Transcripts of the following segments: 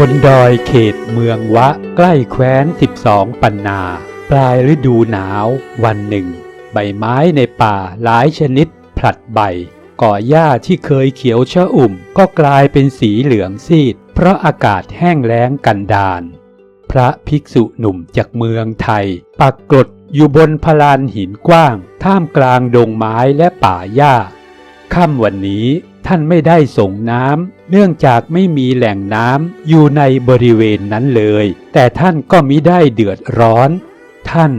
บนดอยเขตเมืองวะใกล้แคว้นสิบสองปันนา ปลายฤดูหนาว วันหนึ่ง ใบไม้ในป่าหลายชนิด ผลัดใบ ก่อหญ้าที่เคยเขียวชะอุ่ม ก็กลายเป็นสีเหลืองซีด เพราะอากาศแห้งแล้งกันดาน พระภิกษุหนุ่มจากเมืองไทย ปักกรดอยู่บนพลานหินกว้าง ท่ามกลางดงไม้และป่าหญ้าค่ำวันนี้ท่านไม่ได้ส่งน้ำ เนื่องจากไม่มีแหล่งน้ำอยู่ในบริเวณนั้นเลย แต่ท่านก็มิได้เดือดร้อน ท่าน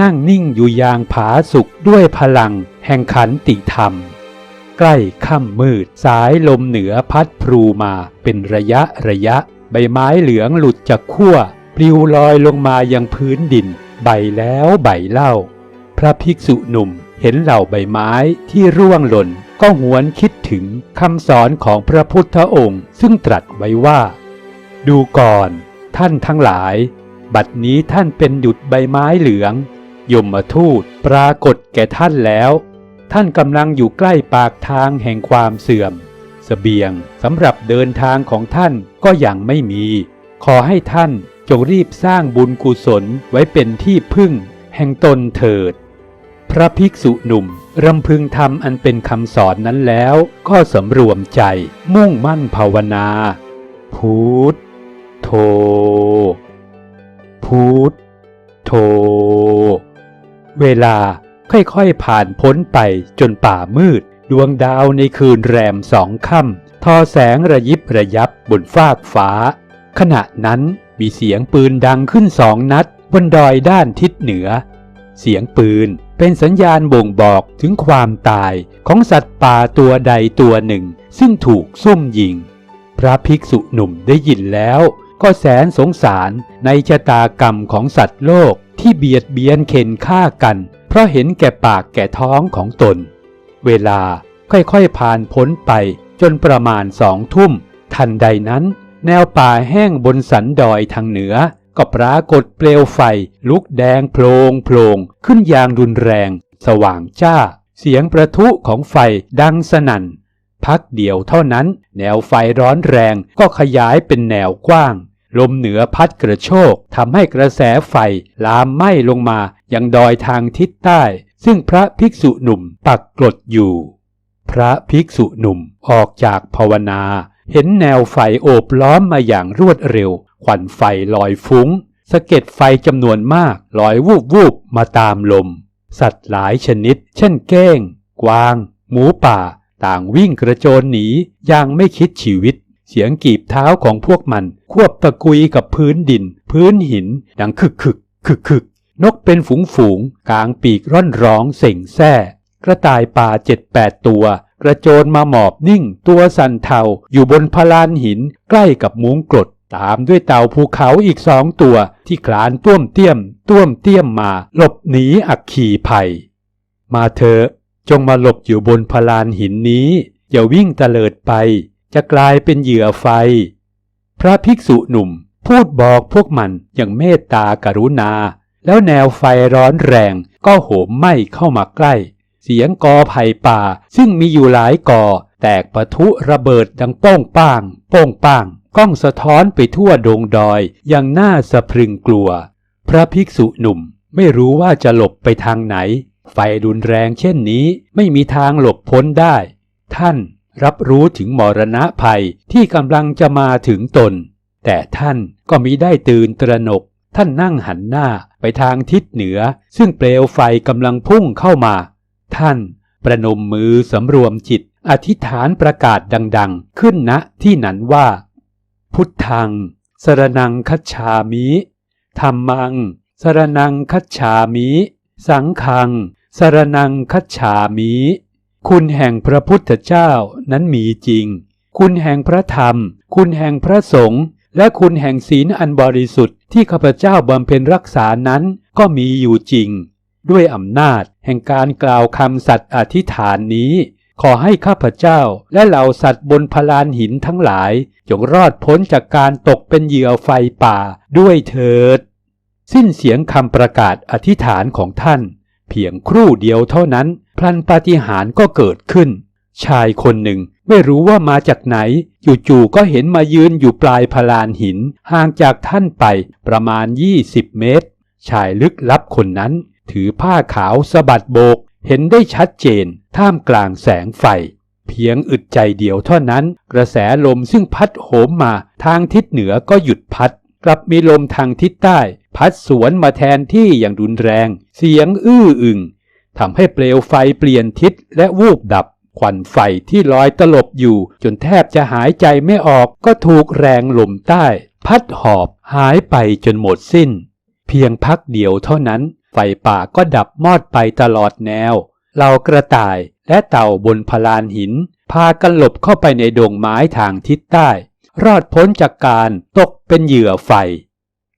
นั่งนิ่งอยู่อย่างผาสุกด้วยพลังแห่งขันติธรรม ใกล้ค่ำมืดสายลมเหนือพัดพลูมาเป็นระยะระยะ ใบไม้เหลืองหลุดจากขั้วปลิวลอยลงมายังพื้นดิน ใบแล้วใบเล่า พระภิกษุหนุ่มเห็นเหล่าใบไม้ที่ร่วงหล่น ก็หวนคิดถึงคำสอนของพระพุทธองค์ซึ่งตรัสไว้ว่า ดูก่อนท่านทั้งหลาย บัดนี้ท่านเป็นหยุดใบไม้เหลือง ยมทูตปรากฏแก่ท่านแล้ว ท่านกำลังอยู่ใกล้ปากทางแห่งความเสื่อมเสบียงสำหรับเดินทางของท่านก็ยังไม่มี ขอให้ท่านจงรีบสร้างบุญกุศลไว้เป็นที่พึ่ง แห่งตนเถิด พระภิกษุหนุ่มรำพึงทำอันเป็นคำสอนนั้นแล้วก็สำรวมใจมุ่งมั่นภาวนา พุทโธ พุทโธ เวลาค่อยๆผ่านพ้นไปจนป่ามืด ดวงดาวในคืนแรมสองค่ำทอแสงระยิบระยับบนฟากฟ้า ขณะนั้นมีเสียงปืนดังขึ้นสองนัดบนดอยด้านทิศเหนือ เสียงปืนเป็นสัญญาณบ่งบอกถึงความตายของสัตว์ป่าตัวใดตัวหนึ่ง ซึ่งถูกซุ่มยิง พระภิกษุหนุ่มได้ยินแล้ว ก็แสนสงสารในชะตากรรมของสัตว์โลกที่เบียดเบียนเข็นฆ่ากัน เพราะเห็นแก่ปากแก่ท้องของตน เวลาค่อยๆผ่านพ้นไปจนประมาณสองทุ่ม ทันใดนั้น แนวป่าแห้งบนสันดอยทางเหนือ ก็ปรากฏเปลวไฟลุกแดงโพลงโพลงขึ้นอย่างรุนแรง สว่างจ้า เสียงประทุของไฟดังสนั่น พักเดียวเท่านั้น แนวไฟร้อนแรงก็ขยายเป็นแนวกว้าง ลมเหนือพัดกระโชกทำให้กระแสไฟลามไหม้ลงมายังดอยทางทิศใต้ ซึ่งพระภิกษุหนุ่มปักกรดอยู่ พระภิกษุหนุ่มออกจากภาวนาเห็นแนวไฟโอบล้อมมาอย่างรวดเร็ว ควันไฟลอยฟุ้งสะเก็ดไฟจำนวนมากลอยวูบวูบมาตามลม สัตว์หลายชนิด เช่นเก้ง กวาง หมูป่า ต่างวิ่งกระโจนหนีอย่างไม่คิดชีวิต เสียงกีบเท้าของพวกมัน ควบตะกุยกับพื้นดิน พื้นหิน ดังคึกคึกคึกคึกนกเป็นฝูงฝูงกลางปีกร่อนร้องเส่งแซ่กระต่ายป่าเจ็ดแปดตัว กระโจนมาหมอบนิ่ง ตัวสั่นเทาอยู่บนพลานหินใกล้กับมุ้งกรด ตามด้วยเต่าภูเขาอีกสองตัวที่คลานต้วมเตี้ยมต้วมเตี้ยมมาหลบหนีอักขีภัย มาเถอะจงมาหลบอยู่บนพลานหินนี้ อย่าวิ่งเตลิดไป จะกลายเป็นเหยื่อไฟ พระภิกษุหนุ่มพูดบอกพวกมันอย่างเมตตากรุณา แล้วแนวไฟร้อนแรงก็โหมไหม้เข้ามาใกล้ เสียงกอไผ่ป่าซึ่งมีอยู่หลายกอ แตกปะทุระเบิดดังโป้งป้าง โป้งป้าง กล้องสะท้อนไปทั่วดงดอยอย่างน่าสะพรึงกลัว พระภิกษุหนุ่มไม่รู้ว่าจะหลบไปทางไหน ไฟรุนแรงเช่นนี้ไม่มีทางหลบพ้นได้ ท่านรับรู้ถึงมรณะภัยที่กำลังจะมาถึงตน แต่ท่านก็มิได้ตื่นตระหนก ท่านนั่งหันหน้าไปทางทิศเหนือ ซึ่งเปลวไฟกำลังพุ่งเข้ามา ท่านประนมมือสำรวมจิต อธิษฐานประกาศดัง ๆ ขึ้นณที่นั้นว่า พุทธัง สรนังคัจฉามิธรรมัง สรนังคัจฉามิ สังฆัง สรนังคัจฉามิ คุณแห่งพระพุทธเจ้านั้นมีจริง คุณแห่งพระธรรม คุณแห่งพระสงฆ์ และคุณแห่งศีลอันบริสุทธิ์ที่ข้าพเจ้าบำเพ็ญรักษานั้นก็มีอยู่จริง ด้วยอำนาจแห่งการกล่าวคำสัตย์อธิษฐานนี้ ขอให้ข้าพเจ้าและเหล่าสัตว์บนพลานหินทั้งหลาย จงรอดพ้นจากการตกเป็นเหยื่อไฟป่าด้วยเถิด สิ้นเสียงคำประกาศอธิษฐานของท่าน เพียงครู่เดียวเท่านั้น พลันปาฏิหาริย์ก็เกิดขึ้น ชายคนหนึ่งไม่รู้ว่ามาจากไหน จู่ๆก็เห็นมายืนอยู่ปลายพลานหิน ห่างจากท่านไปประมาณ 20 เมตร ชายลึกลับคนนั้น ถือผ้าขาวสะบัดโบก เห็นได้ชัดเจนท่ามกลางแสงไฟ เพียงอึดใจเดียวเท่านั้น กระแสลมซึ่งพัดโหมมาทางทิศเหนือก็หยุดพัด กลับมีลมทางทิศใต้ พัดสวนมาแทนที่อย่างรุนแรง เสียงอื้ออึงทำให้เปลวไฟเปลี่ยนทิศและวูบดับควันไฟที่ลอยตลบอยู่ จนแทบจะหายใจไม่ออกก็ถูกแรงลมใต้ พัดหอบหายไปจนหมดสิ้น เพียงพักเดียวเท่านั้น ไฟป่าก็ดับมอดไปตลอดแนว เหล่ากระต่ายและเต่าบนพลานหิน พากันหลบเข้าไปในดงไม้ทางทิศใต้ รอดพ้นจากการตกเป็นเหยื่อไฟ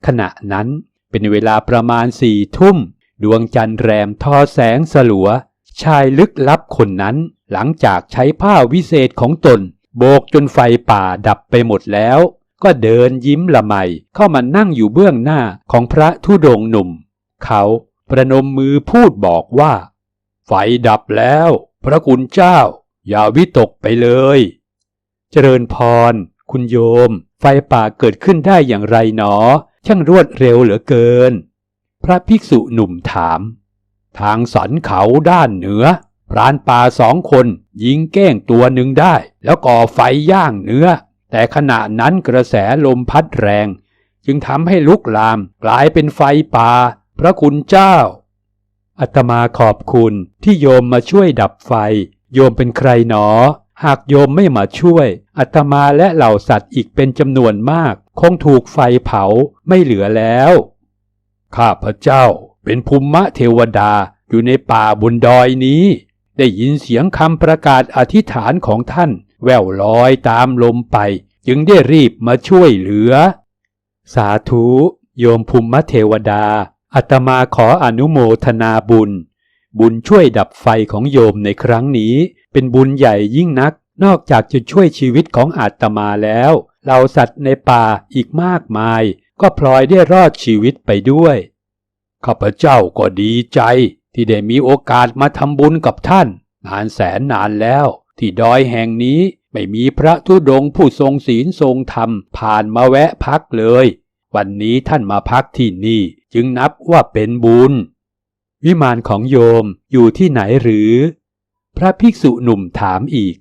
ขณะนั้นเป็นเวลาประมาณสี่ทุ่ม ดวงจันทร์แรมทอแสงสลัว ชายลึกลับคนนั้นหลังจากใช้ผ้าวิเศษของตน โบกจนไฟป่าดับไปหมดแล้ว ก็เดินยิ้มละไมเข้ามานั่งอยู่เบื้องหน้าของพระธุดงหนุ่ม เขาประนมมือพูดบอกว่า ไฟดับแล้ว พระคุณเจ้า อย่าวิตกไปเลย เจริญพร คุณโยม ไฟป่าเกิดขึ้นได้อย่างไรหนอ ช่างรวดเร็วเหลือเกิน พระภิกษุหนุ่มถาม ทางสันเขาด้านเหนือพรานป่าสองคนยิงเก้งตัวหนึ่งได้ แล้วก่อไฟย่างเนื้อ แต่ขณะนั้นกระแสลมพัดแรง จึงทำให้ลุกลามกลายเป็นไฟป่า พระคุณเจ้าอาตมาขอบคุณที่โยมมาช่วยดับไฟ โยมเป็นใครหนอ หากโยมไม่มาช่วยอาตมาและเหล่าสัตว์อีกเป็นจำนวนมาก คงถูกไฟเผาไม่เหลือแล้ว ข้าพระเจ้าเป็นภูมิเทวดาอยู่ในป่าบนดอยนี้ ได้ยินเสียงคำประกาศอธิษฐานของท่าน แววลอยตามลมไป จึงได้รีบมาช่วยเหลือ สาธุ โยมภูมิเทวดา อาตมาขออนุโมทนาบุญ บุญช่วยดับไฟของโยมในครั้งนี้ เป็นบุญใหญ่ยิ่งนัก นอกจากจะช่วยชีวิตของอาตมาแล้วเหล่าสัตว์ในป่าอีกมากมาย ก็พลอยได้รอดชีวิตไปด้วย ข้าพเจ้าก็ดีใจ ที่ได้มีโอกาสมาทำบุญกับท่าน นานแสนนานแล้ว ที่ดอยแห่งนี้ไม่มีพระธุดงผู้ทรงศีลทรงธรรม ผ่านมาแวะพักเลย วันนี้ท่านมาพักที่นี่ จึงนับว่าเป็นบุญ วิมานของโยมอยู่ที่ไหนหรือ พระภิกษุหนุ่มถามอีก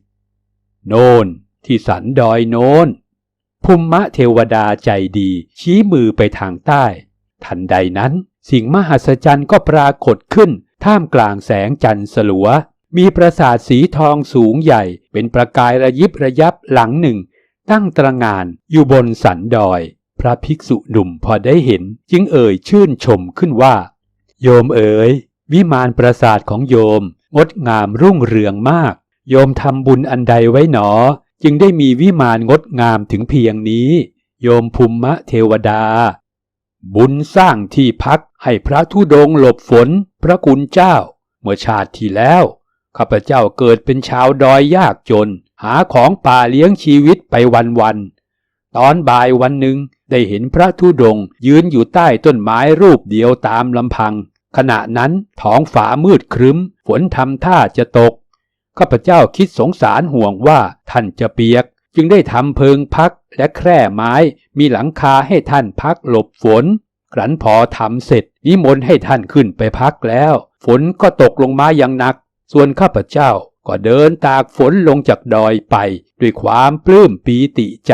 โน่นที่สันดอยโน้นภูมะเทวดาใจดีชี้มือไปทางใต้ ทันใดนั้น สิ่งมหัศจรรย์ก็ปรากฏขึ้น ท่ามกลางแสงจันทร์สลัว มีปราสาทสีทองสูงใหญ่ เป็นประกายระยิบระยับหลังหนึ่ง ตั้งตระงานอยู่บนสันดอย ระภิกษุหนุ่มพอได้เห็นจึงเอ่ยชื่นชมขึ้นว่า โยมเอ๋ยวิมานปราสาทของโยม งดงามรุ่งเรืองมาก โยมทำบุญอันใดไว้หนอ จึงได้มีวิมานงดงามถึงเพียงนี้ โยมภูมิเทวดา บุญสร้างที่พักให้พระธุดงหลบฝน พระคุณเจ้า เมื่อชาติที่แล้ว ข้าพเจ้าเกิดเป็นชาวดอยยากจน หาของป่าเลี้ยงชีวิตไปวันๆตอนบ่ายวันหนึ่ง ได้เห็นพระธุดงยืนอยู่ใต้ต้นไม้รูปเดียวตามลำพัง ขณะนั้นท้องฟ้ามืดครึ้ม ฝนทำท่าจะตก ข้าพเจ้าคิดสงสารห่วงว่าท่านจะเปียก จึงได้ทำเพิงพักและแคร่ไม้มีหลังคาให้ท่านพักหลบฝนครั้นพอทำเสร็จนิมนต์ให้ท่านขึ้นไปพักแล้ว ฝนก็ตกลงมาอย่างหนัก ส่วนข้าพเจ้าก็เดินตากฝนลงจากดอยไป ด้วยความปลื้มปีติใจ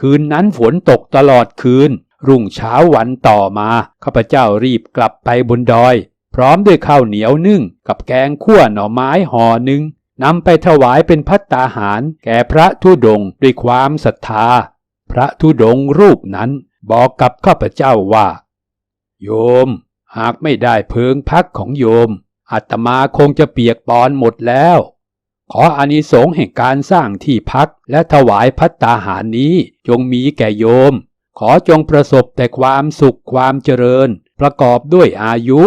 คืนนั้นฝนตกตลอดคืน รุ่งเช้าวันต่อมาข้าพเจ้ารีบกลับไปบนดอย พร้อมด้วยข้าวเหนียวนึ่ง กับแกงขั่วหน่อไม้ห่อหนึ่งนำไปถวายเป็นพัตตาหาร แก่พระธุดงด้วยความศรัทธา พระธุดงรูปนั้นบอกกับข้าพเจ้าว่า โยม หากไม่ได้เพิงพักของโยมอาตมาคงจะเปียกปอนหมดแล้ว ขออานิสงส์แห่งการสร้างที่พักและถวายพัตตาหารนี้จงมีแก่โยม ขอจงประสบแต่ความสุขความเจริญ ประกอบด้วยอายุ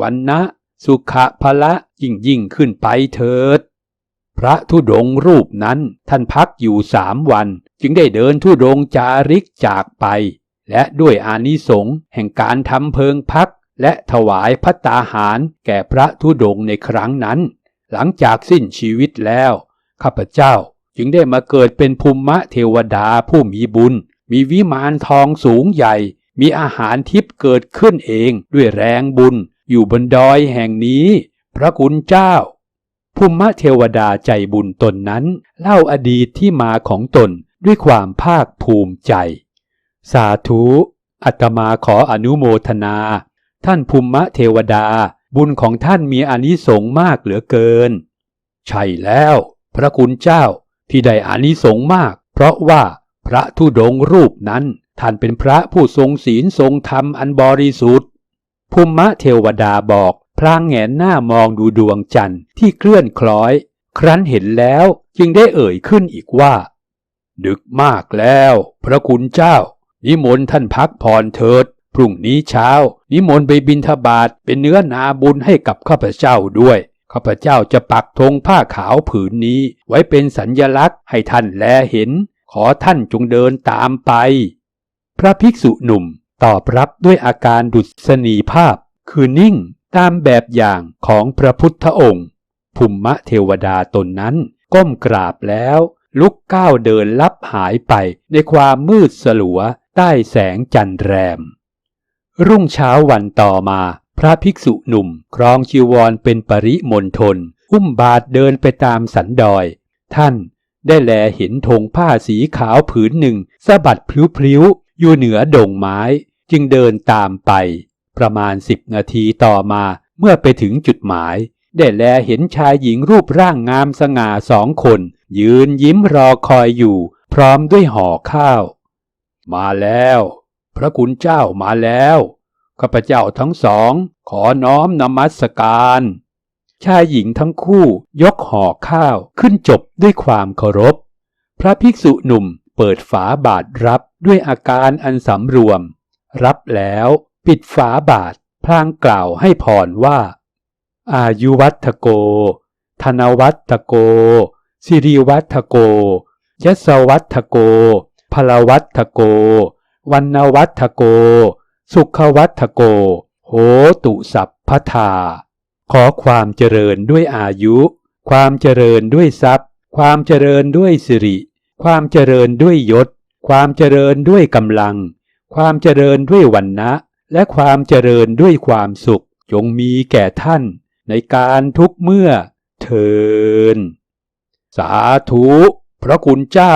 วันนะสุขะพละยิ่งยิ่งขึ้นไปเถิด พระธุดงค์รูปนั้นท่านพักอยู่สามวัน จึงได้เดินธุดงค์จาริกจากไป และด้วยอานิสงส์แห่งการทำเพิงพักและถวายพัตตาหารแก่พระธุดงค์ในครั้งนั้น หลังจากสิ้นชีวิตแล้ว ข้าพเจ้าจึงได้มาเกิดเป็นภูมิเทวดาผู้มีบุญ มีวิมานทองสูงใหญ่ มีอาหารทิพย์เกิดขึ้นเองด้วยแรงบุญ อยู่บนดอยแห่งนี้ พระคุณเจ้า ภูมิเทวดาใจบุญตนนั้น เล่าอดีตที่มาของตนด้วยความภาคภูมิใจ สาธุ อัตมาขออนุโมทนา ท่านภูมิเทวดา บุญของท่านมีอานิสงส์มากเหลือเกิน ใช่แล้ว พระคุณเจ้าที่ได้อานิสงส์มาก เพราะว่าพระธุดงรูปนั้น ท่านเป็นพระผู้ทรงศีลทรงธรรมอันบริสุทธิ์ภูมิเทวดาบอกพลางแงนหน้ามองดูดวงจันทร์ที่เคลื่อนคล้อย ครั้นเห็นแล้วจึงได้เอ่ยขึ้นอีกว่า ดึกมากแล้ว พระคุณเจ้า นิมนต์ท่านพักผ่อนเถิด พรุ่งนี้เช้า นิมนต์ไปบิณฑบาตเป็นเนื้อนาบุญให้กับข้าพเจ้าด้วยข้าพเจ้าจะปักธงผ้าขาวผืนนี้ ไว้เป็นสัญญลักษณ์ให้ท่านแลเห็น ขอท่านจงเดินตามไป พระภิกษุหนุ่มตอบรับด้วยอาการดุษณีภาพ คือนิ่งตามแบบอย่างของพระพุทธองค์ ภูมิเทวดาตนนั้น ก้มกราบแล้ว ลุกก้าวเดินลับหายไปในความมืดสลัวใต้แสงจันทร์แรม รุ่งเช้าวันต่อมา พระภิกษุหนุ่ม ครองจีวรเป็นปริมณฑลอุ้มบาทเดินไปตามสันดอย ท่านได้แลเห็นธงผ้าสีขาวผืนหนึ่งสะบัดพลิ้วๆ อยู่เหนือดงไม้ จึงเดินตามไป ประมาณสิบนาทีต่อมาเมื่อไปถึงจุดหมาย ได้แลเห็นชายหญิงรูปร่างงามสง่าสองคน ยืนยิ้มรอคอยอยู่ พร้อมด้วยห่อข้าว มาแล้ว พระคุณเจ้ามาแล้ว ข้าพเจ้าทั้งสองขอน้อมนมัสการ ชายหญิงทั้งคู่ยกห่อข้าวขึ้นจบด้วยความเคารพ พระภิกษุหนุ่มเปิดฝาบาทรับด้วยอาการอันสำรวม รับแล้วปิดฝาบาทพลางกล่าวให้พรว่า อายุวัตโก ธนวัตโก สิริวัตโกยศวัตโกพลวัตโก วันนวัตโก สุขวัตโก โหตุสัพพทา ขอความเจริญด้วยอายุ ความเจริญด้วยทรัพย์ ความเจริญด้วยสิริ ความเจริญด้วยยศ ความเจริญด้วยกำลัง ความเจริญด้วยวันนะ และความเจริญด้วยความสุข จงมีแก่ท่าน ในการทุกเมื่อเทิน สาธุ พระคุณเจ้า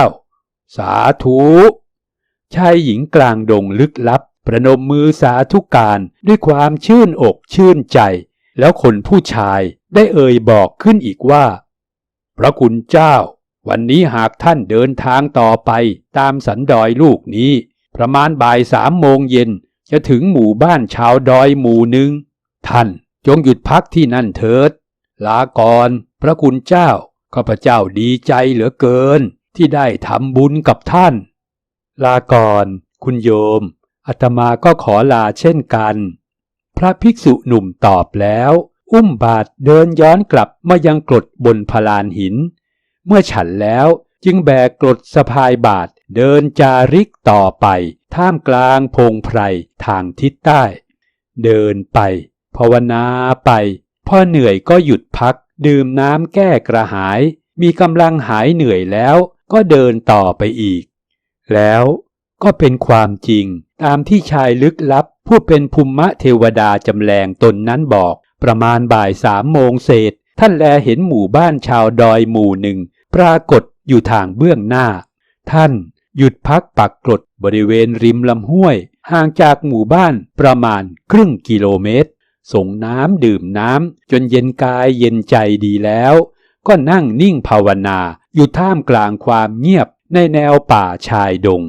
สาธุ ชายหญิงกลางดงลึกลับ ประนมมือสาธุการด้วยความชื่นอกชื่นใจ แล้วคนผู้ชายได้เอ่ยบอกขึ้นอีกว่า พระคุณเจ้า วันนี้หากท่านเดินทางต่อไปตามสันดอยลูกนี้ ประมาณบ่ายสามโมงเย็นจะถึงหมู่บ้านชาวดอยหมู่หนึ่งท่านจงหยุดพักที่นั่นเถิด ลาก่อนพระคุณเจ้าข้าพเจ้าดีใจเหลือเกินที่ได้ทำบุญกับท่าน ลาก่อน คุณโยมอาตมาก็ขอลาเช่นกัน พระภิกษุหนุ่มตอบแล้ว อุ้มบาทเดินย้อนกลับมายังกรดบนพลานหิน เมื่อฉันแล้วจึงแบกกรดสะพายบาทเดินจาริกต่อไป ท่ามกลางพงไพรทางทิศใต้ เดินไป ภาวนาไป พอเหนื่อยก็หยุดพัก ดื่มน้ำแก้กระหาย มีกำลังหายเหนื่อยแล้วก็เดินต่อไปอีก แล้วก็เป็นความจริงตามที่ชายลึกลับ ผู้เป็นภูมิเทวดาจำแรงตนนั้นบอก ประมาณบ่ายสามโมงเศษ ท่านแลเห็นหมู่บ้านชาวดอยหมู่หนึ่ง ปรากฏอยู่ทางเบื้องหน้า ท่านหยุดพักปักกรดบริเวณริมลำห้วย ห่างจากหมู่บ้านประมาณครึ่งกิโลเมตร ส่งน้ำดื่มน้ำจนเย็นกายเย็นใจดีแล้ว ก็นั่งนิ่งภาวนาอยู่ท่ามกลางความเงียบ ในแนวป่าชายดง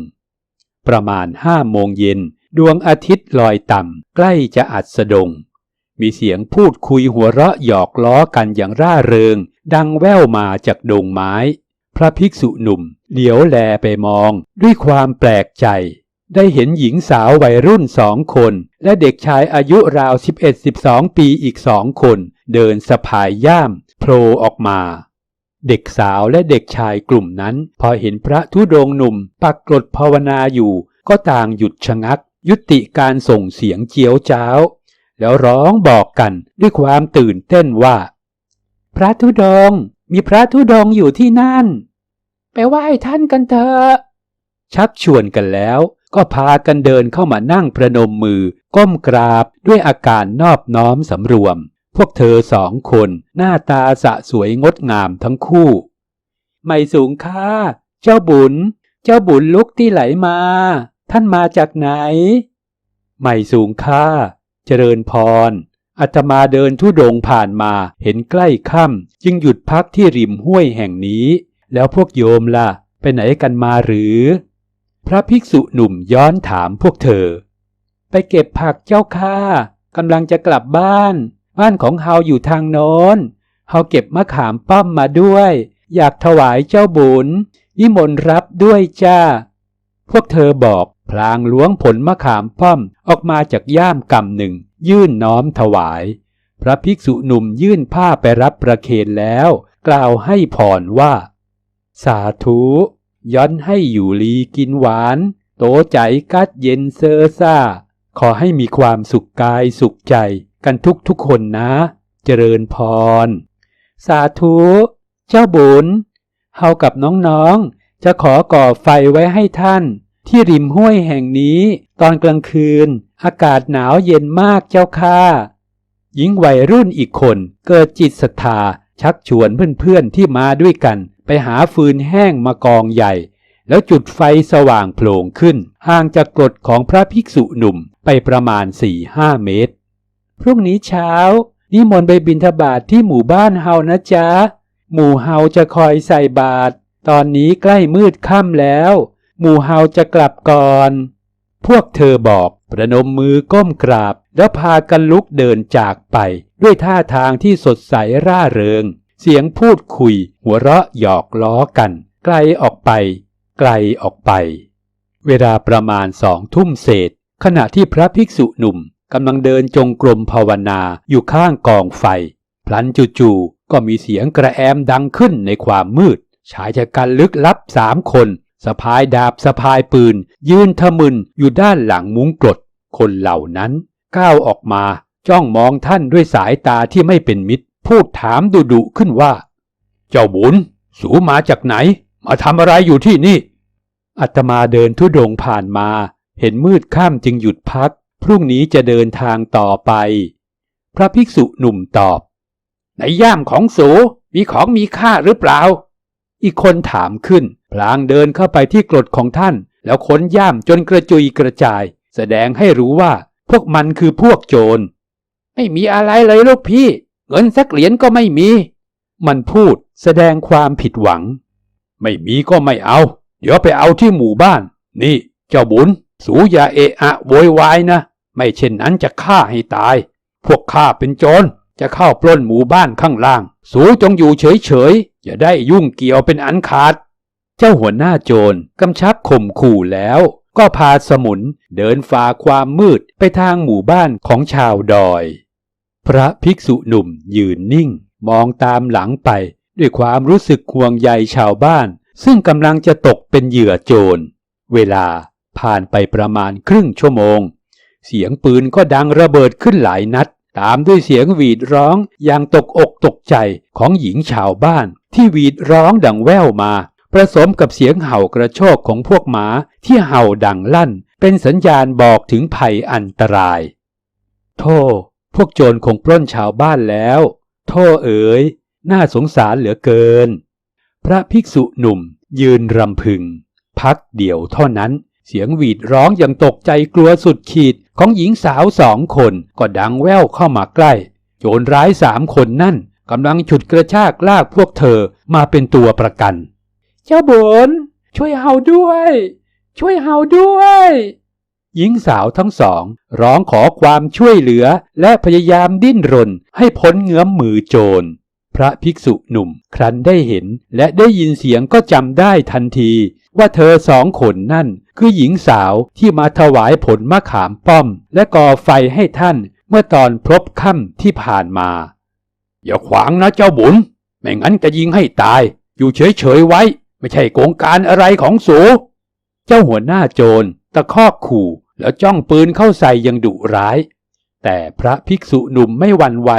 ประมาณห้าโมงเย็นดวงอาทิตย์ลอยต่ำใกล้จะอัดสดง มีเสียงพูดคุยหัวเราะหยอกล้อกันอย่างร่าเริง ดังแว่วมาจากดงไม้ พระภิกษุหนุ่มเหลียวแลไปมองด้วยความแปลกใจ ได้เห็นหญิงสาววัยรุ่นสองคน และเด็กชายอายุราว 11-12 ปีอีกสองคน เดินสะพายย่ามโผล่ออกมา เด็กสาวและเด็กชายกลุ่มนั้น พอเห็นพระธุดงหนุ่ม ปักกรดภาวนาอยู่ ก็ต่างหยุดชะงัก ยุติการส่งเสียงเจียวจ้าว แล้วร้องบอกกันด้วยความตื่นเต้นว่า พระธุดง มีพระธุดงอยู่ที่นั่น ไปไหว้ท่านกันเถอะชักชวนกันแล้วก็พากันเดินเข้ามานั่งประนมมือ ก้มกราบด้วยอาการนอบน้อมสำรวม พวกเธอสองคนหน้าตาสะสวยงดงามทั้งคู่ ไม่สูงค่าเจ้าบุญ เจ้าบุญลุกที่ไหลมา ท่านมาจากไหน ไม่สูงค่า เจริญพรอาตมาเดินทุดงผ่านมาเห็นใกล้ค่ำจึงหยุดพักที่ริมห้วยแห่งนี้ แล้วพวกโยมล่ะ ไปไหนกันมาหรือ พระภิกษุหนุ่มย้อนถามพวกเธอ ไปเก็บผักเจ้าค่ากำลังจะกลับบ้าน บ้านของเฮาอยู่ทางโน้น เฮาเก็บมะขามป้อมมาด้วย อยากถวายเจ้าบุญนิมนต์รับด้วยจ้า พวกเธอบอกพลางล้วงผลมะขามป้อมออกมาจากย่ามกำหนึ่ง ยื่นน้อมถวาย พระภิกษุหนุ่มยื่นผ้าไปรับประเคนแล้ว กล่าวให้พรว่า สาธุย้อนให้อยู่ลีกินหวาน โตใจกัดเย็นเซอซ่า ขอให้มีความสุขกายสุขใจ กันทุกทุกคนนะ เจริญพร สาธุ เจ้าบุญเฮากับน้องๆ จะขอก่อไฟไว้ให้ท่าน ที่ริมห้วยแห่งนี้ ตอนกลางคืน อากาศหนาวเย็นมากเจ้าค่ะหญิงวัยรุ่นอีกคนเกิดจิตศรัทธาชักชวนเพื่อนๆที่มาด้วยกัน ไปหาฟืนแห้งมากองใหญ่ แล้วจุดไฟสว่างโผล่ขึ้น ห่างจากกรดของพระภิกษุหนุ่มไปประมาณสี่ห้าเมตร พรุ่งนี้เช้า นิมนต์ไปบิณฑบาตทที่หมู่บ้านเฮานะจ๊ะ หมู่เฮาจะคอยใส่บาตร ตอนนี้ใกล้มืดค่ำแล้ว หมู่เฮาจะกลับก่อน พวกเธอบอก ประนมมือก้มกราบ แล้วพากันลุกเดินจากไป ด้วยท่าทางที่สดใสร่าเริง เสียงพูดคุย หัวเราะหยอกล้อกัน ไกลออกไป ไกลออกไป เวลาประมาณสองทุ่มเศษขณะที่พระภิกษุหนุ่ม กำลังเดินจงกรมภาวนาอยู่ข้างกองไฟ พลันจู่ๆก็มีเสียงกระแอมดังขึ้นในความมืด ชายชะกันลึกลับสามคนสะพายดาบสะพายปืน ยืนทะมึนอยู่ด้านหลังมุ้งกรด คนเหล่านั้น ก้าวออกมาจ้องมองท่านด้วยสายตาที่ไม่เป็นมิตร พูดถามดุดุขึ้นว่า เจ้าบุญ สูมาจากไหน มาทำอะไรอยู่ที่นี่ อัตมาเดินทุดงผ่านมา เห็นมืดค่ำจึงหยุดพัก พรุ่งนี้จะเดินทางต่อไป พระภิกษุหนุ่มตอบ ในย่ามของสูมีของมีค่าหรือเปล่า อีกคนถามขึ้น พลางเดินเข้าไปที่กรดของท่าน แล้วค้นย่ามจนกระจุยกระจาย แสดงให้รู้ว่าพวกมันคือพวกโจร ไม่มีอะไรเลยลูกพี่ เงินสักเหรียญก็ไม่มี มันพูดแสดงความผิดหวัง ไม่มีก็ไม่เอา เดี๋ยวไปเอาที่หมู่บ้าน นี่ เจ้าบุญ สูอย่าเอะอะโวยวายนะ ไม่เช่นนั้นจะฆ่าให้ตาย พวกข้าเป็นโจรจะเข้าปล้นหมู่บ้านข้างล่าง สูจงอยู่เฉยๆอย่าได้ยุ่งเกี่ยวเป็นอันขาด เจ้าหัวหน้าโจรกำชับข่มขู่แล้ว ก็พาสมุนเดินฝ่าความมืดไปทางหมู่บ้านของชาวดอย พระภิกษุหนุ่มยืนนิ่ง มองตามหลังไป ด้วยความรู้สึกห่วงใยชาวบ้าน ซึ่งกำลังจะตกเป็นเหยื่อโจร เวลาผ่านไปประมาณครึ่งชั่วโมง เสียงปืนก็ดังระเบิดขึ้นหลายนัด ตามด้วยเสียงหวีดร้องอย่างตกอกตกใจของหญิงชาวบ้าน ที่หวีดร้องดังแว่วมาผสมกับเสียงเห่ากระโชกของพวกหมาที่เห่าดังลั่น เป็นสัญญาณบอกถึงภัยอันตราย โธ่พวกโจรคงปล้นชาวบ้านแล้ว โธ่เอ๋ย น่าสงสารเหลือเกิน พระภิกษุหนุ่มยืนรำพึง พักเดียวเท่านั้น เสียงหวีดร้องอย่างตกใจกลัวสุดขีดของหญิงสาวสองคนก็ดังแว่วเข้ามาใกล้ โจรร้ายสามคนนั่นกำลังฉุดกระชากลากพวกเธอมาเป็นตัวประกัน เจ้าบุญช่วยเฮาด้วย ช่วยเฮาด้วย หญิงสาวทั้งสอง ร้องขอความช่วยเหลือและพยายามดิ้นรนให้พ้นเงื้อมมือโจร พระภิกษุหนุ่ม ครั้นได้เห็นและได้ยินเสียงก็จำได้ทันที ว่าเธอสองคนนั่น คือหญิงสาวที่มาถวายผลมะขามป้อม และก่อไฟให้ท่านเมื่อตอนพบค่ำที่ผ่านมา อย่าขวางนะเจ้าบุญ ไม่งั้นจะยิงให้ตาย อยู่เฉยๆไว้ ไม่ใช่โกงการอะไรของสู เจ้าหัวหน้าโจรตะคอกขู่แล้วจ้องปืนเข้าใส่ยังดุร้าย แต่พระภิกษุหนุ่มไม่หวั่นไหว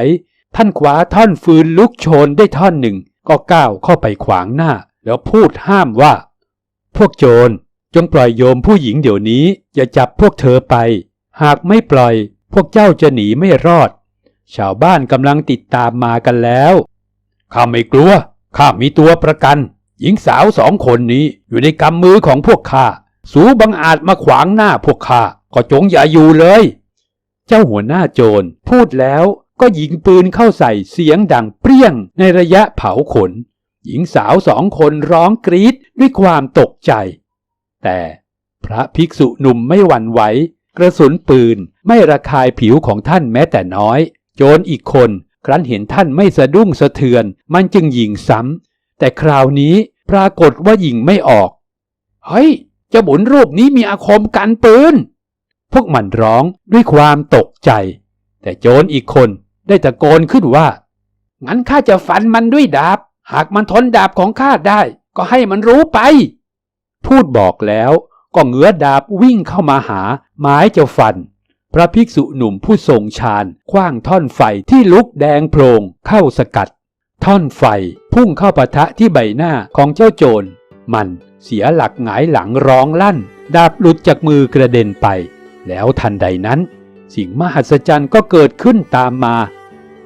ท่านคว้าท่อนฟืนลุกโชนได้ท่อนหนึ่ง ก็ก้าวเข้าไปขวางหน้า แล้วพูดห้ามว่า พวกโจร จงปล่อยโยมผู้หญิงเดี๋ยวนี้ อย่าจับพวกเธอไป หากไม่ปล่อย พวกเจ้าจะหนีไม่รอด ชาวบ้านกำลังติดตามมากันแล้วข้าไม่กลัวข้ามีตัวประกัน หญิงสาวสองคนนี้อยู่ในกำมือของพวกข้าสูบังอาจมาขวางหน้าพวกข้าก็จงอย่าอยู่เลย เจ้าหัวหน้าโจรพูดแล้วก็ยิงปืนเข้าใส่เสียงดังเปรี้ยงในระยะเผาขน หญิงสาวสองคนร้องกรีดด้วยความตกใจ แต่พระภิกษุหนุ่มไม่หวั่นไหวกระสุนปืนไม่ระคายผิวของท่านแม้แต่น้อย โจรอีกคนครั้นเห็นท่านไม่สะดุ้งสะเทือน มันจึงยิงซ้ำแต่คราวนี้ปรากฏว่ายิงไม่ออกเฮ้ยเจ้าบุญรูปนี้มีอาคมกันปืน พวกมันร้องด้วยความตกใจ แต่โจรอีกคนได้ตะโกนขึ้นว่า งั้นข้าจะฟันมันด้วยดาบ หากมันทนดาบของข้าได้ก็ให้มันรู้ไป พูดบอกแล้วก็เหงือดาบวิ่งเข้ามาหาไม้จะฟัน พระภิกษุหนุ่มผู้ทรงฌานคว้างท่อนไฟที่ลุกแดงโพลงเข้าสกัด ท่อนไฟพุ่งเข้าปะทะที่ใบหน้าของเจ้าโจร มันเสียหลักหงายหลังร้องลั่น ดาบหลุดจากมือกระเด็นไป แล้วทันใดนั้น สิ่งมหัศจรรย์ก็เกิดขึ้นตามมา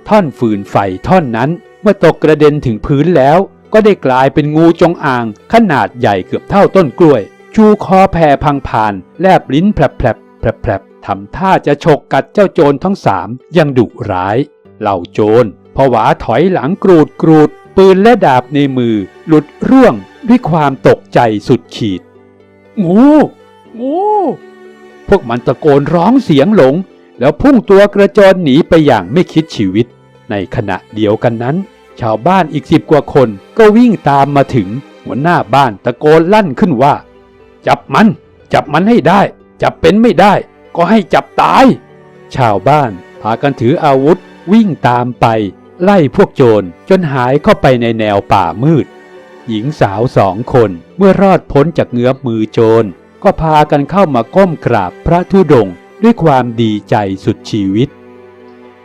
ท่อนฟืนไฟท่อนนั้น เมื่อตกกระเด็นถึงพื้นแล้ว ก็ได้กลายเป็นงูจงอาง ขนาดใหญ่เกือบเท่าต้นกล้วย ชูคอแผ่พังผ่าน แลบลิ้นแผลบแผลบแผลบทำท่าจะฉกกัดเจ้าโจรทั้งสามยังดุร้าย เหล่าโจรผวาถอยหลังกรูดกรูด ปืนและดาบในมือ หลุดร่วงด้วยความตกใจสุดขีด งูงูพวกมันตะโกนร้องเสียงหลง แล้วพุ่งตัวกระโจนหนีไปอย่างไม่คิดชีวิต ในขณะเดียวกันนั้น ชาวบ้านอีกสิบกว่าคนก็วิ่งตามมาถึงหัวหน้าบ้านตะโกนลั่นขึ้นว่า จับมัน จับมันให้ได้ จับเป็นไม่ได้ ก็ให้จับตาย ชาวบ้านพากันถืออาวุธวิ่งตามไป ไล่พวกโจรจนหายเข้าไปในแนวป่ามืด หญิงสาวสองคนเมื่อรอดพ้นจากเงื้อมมือโจร ก็พากันเข้ามาก้มกราบพระธุดงค์ด้วยความดีใจสุดชีวิต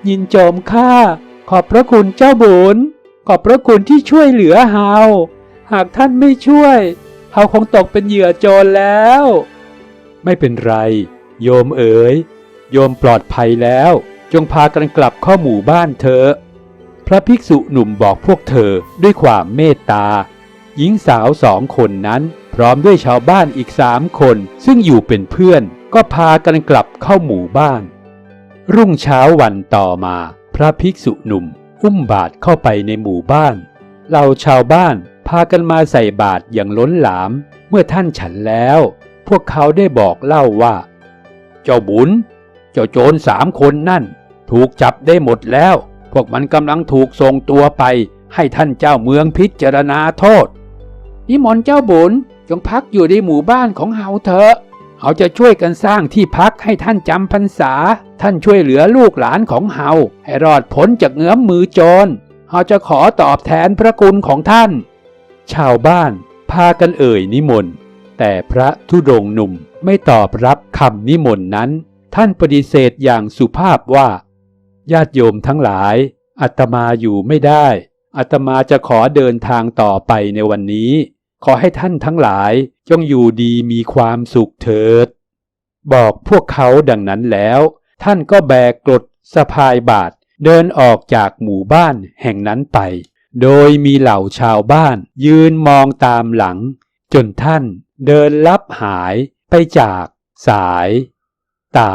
ยินโจมข้า ขอบพระคุณเจ้าบุญ ขอบพระคุณที่ช่วยเหลือเฮา หากท่านไม่ช่วย เฮาคงตกเป็นเหยื่อโจรแล้ว ไม่เป็นไร โยมเอ๋ย โยมปลอดภัยแล้ว จงพากันกลับเข้าหมู่บ้านเถอะ พระภิกษุหนุ่มบอกพวกเธอด้วยความเมตตา หญิงสาวสองคนนั้น พร้อมด้วยชาวบ้านอีกสามคน ซึ่งอยู่เป็นเพื่อน ก็พากันกลับเข้าหมู่บ้าน รุ่งเช้าวันต่อมา พระภิกษุหนุ่ม อุ้มบาตรเข้าไปในหมู่บ้านเหล่าชาวบ้านพากันมาใส่บาตรอย่างล้นหลาม เมื่อท่านฉันแล้ว พวกเขาได้บอกเล่าว่า เจ้าบุญ เจ้าโจรสามคนนั่น ถูกจับได้หมดแล้ว พวกมันกำลังถูกส่งตัวไป ให้ท่านเจ้าเมืองพิจารณาโทษนิมนต์เจ้าบุญจงพักอยู่ในหมู่บ้านของเฮาเถอะ เขาจะช่วยกันสร้างที่พักให้ท่านจำพรรษา ท่านช่วยเหลือลูกหลานของเฮาให้รอดพ้นจากเงื้อมมือโจรเฮาจะขอตอบแทนพระคุณของท่าน ชาวบ้านพากันเอ่ยนิมนต์ แต่พระธุดงค์หนุ่มไม่ตอบรับคำนิมนต์นั้น ท่านปฏิเสธอย่างสุภาพว่า ญาติโยมทั้งหลายอาตมาอยู่ไม่ได้อาตมาจะขอเดินทางต่อไปในวันนี้ ขอให้ท่านทั้งหลาย จงอยู่ดีมีความสุขเถิด บอกพวกเขาดังนั้นแล้ว ท่านก็แบกกรดสะพายบาทเดินออกจากหมู่บ้านแห่งนั้นไป โดยมีเหล่าชาวบ้านยืนมองตามหลัง จนท่านเดินลับหายไปจากสายตา